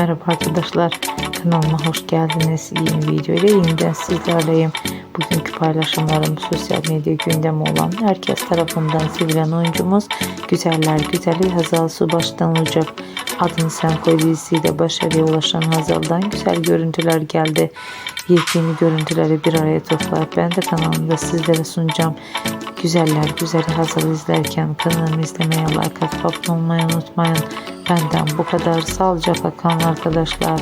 Merhaba arkadaşlar kanalıma hoş geldiniz. Yeni video ile yeniden sizlerleyim. Bugünkü paylaşımlarım sosyal medya gündemi olan herkes tarafından sevilen oyuncumuz Güzeller Güzeli Hazal Subaş'tan olacak. Adını Sen Koy dizisiyle başarıya ulaşan Hazal'dan güzel görüntüler geldi. Yepyeni görüntüleri bir araya toplayıp ben de kanalımda sizlere sunacağım. Güzeller güzeli Hazal izlerken kanalımı izlemeye like atıp abone olmayı unutmayın. Benden bu kadar sağlıcakla kalın arkadaşlar.